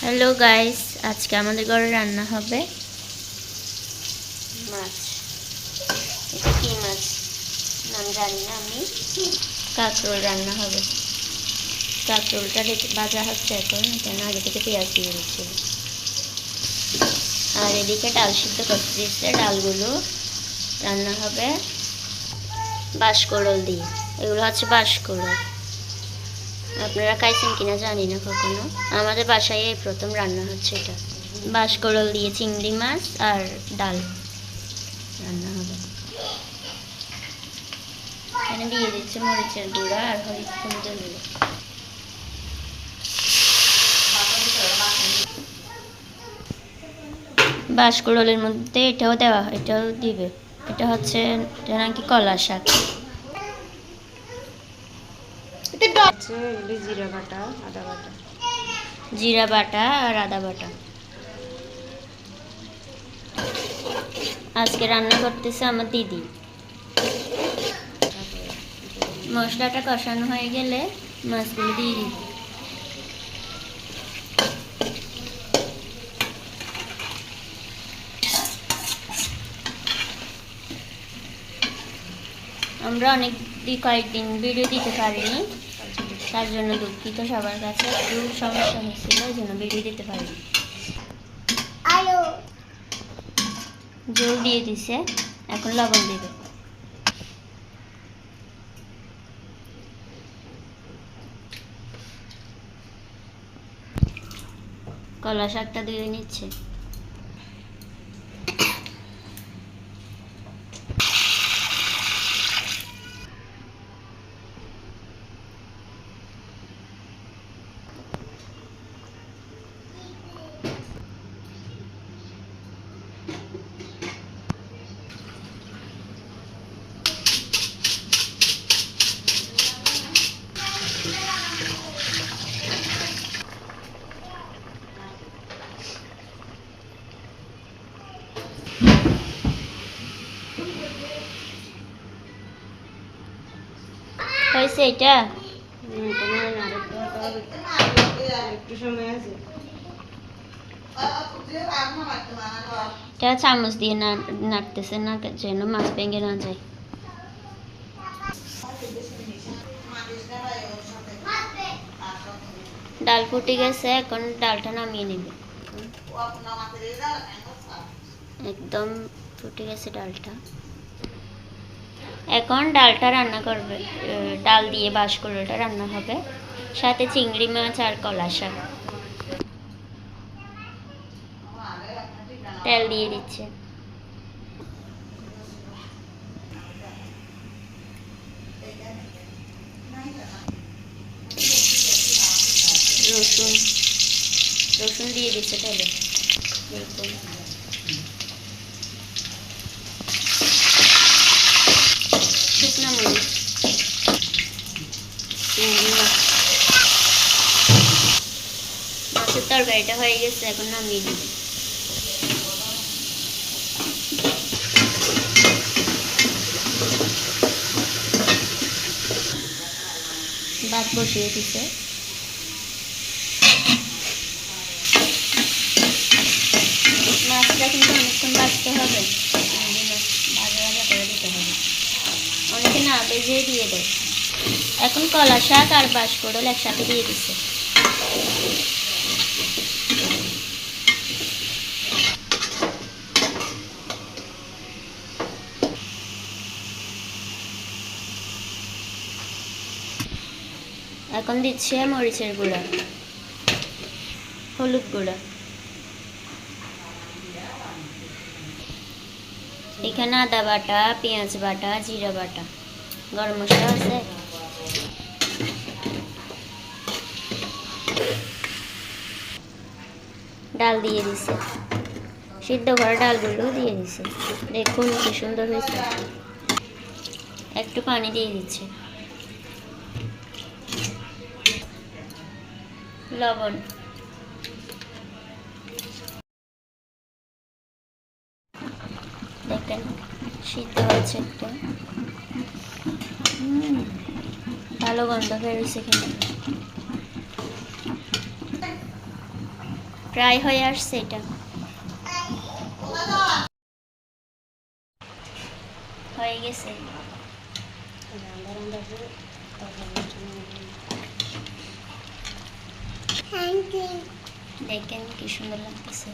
Hello guys আজকে আমাদের ঘরে রান্না হবে মাছ। কি মাছ? নাম জানি না আমি। কাঁকরোল রান্না হবে। কাঁকরোলটা ভাজা হচ্ছে এখন কেন আগে থেকে পেঁয়াজ দিয়ে দিচ্ছিল আর এদিকে ডাল সিদ্ধ করতে দিচ্ছে ডালগুলো রান্না হবে বাঁশকরল দিয়ে। এগুলো হচ্ছে বাঁশকরল আপনারা খাইছেন কিনা জানি না কখনো। আমাদের বাসায় এই প্রথম রান্না হচ্ছে এটা। বাঁশকরল দিয়ে চিংড়ি মাছ আর ডাল রান্না হবে। এখানে দিয়ে দিচ্ছে মরিচের গুঁড়া আর হলুদ হলুদের গুঁড়ো মধ্যে এটাও দেওয়া এটাও দিবে। এটা হচ্ছে, এটা নাকি কলা শাক। জিরা বাটা আর আদা বাটা। আজকে রান্না করতেছে আমার দিদি। মশলাটা কষানো হয়ে গেলে মাছগুলো দিয়ে দিই আমরা অনেক কয়েকদিন ভিডিও দিতে পারিনি। তার জন্য দুঃখিত সবার কাছে। একটু সমস্যা হয়েছিল ওই জন্য ভিডিও দিতে পারিনি। জল দিয়ে দিছে এখন লবণ দিবে। কলা শাকটা দিয়ে নিচ্ছে। হয়েছে এটা হুম, তোমার আরেকটু হতে হবে। একটু সময় আছে এটা চামচ দিয়ে না নাড়তেছে না যেন মাছ ভেঙে না যায় ডাল ফুটে গেছে এখন ডালটা নামিয়ে নেবে একদম ফুটে গেছে ডালটা। এখন ডালটা রান্না করবে ডাল দিয়ে বাঁশকুড়োটা রান্না হবে। সাথে চিংড়ি মাছ আর কলা শাক। তেল দিয়ে দিচ্ছে। রসুন রসুন দিয়ে দিচ্ছে তেলে। দেখুন শুকনো মরিচ চিংড়ি মাছ মাছের তরকারিটা হয়ে গেছে, এখন নামিয়ে ভাত বসিয়ে দিছে। মাছটা কিন্তু অনেকক্ষণ বাঁচতে হবে। করে দিতে হবে অনেকে না বেজে দিয়ে দেয়। এখন কলা শাক আর বাঁশকড়ল একসাথে দিয়ে দিচ্ছে এখন দিচ্ছে মরিচের গুঁড়া, হলুদ গুঁড়া। এখানে আদা বাটা, পেঁয়াজ বাটা, জিরা বাটা। গরম মশলা আছে? ডাল দিয়ে দিছে। সিদ্ধ করা ডালগুলো দিয়ে দিছে। দেখুন কি সুন্দর হয়েছে। একটু পানি দিয়ে দিচ্ছে। লবণ। দেখেন সিদ্ধ হয়েছে একটু। ভালো গন্ধ বেরোচ্ছে কিন্তু। প্রায় হয়ে আসছে এটা। হয়ে গেছে রান্না রান্না করে তারপরে দেখেন কি সুন্দর লাগতেছে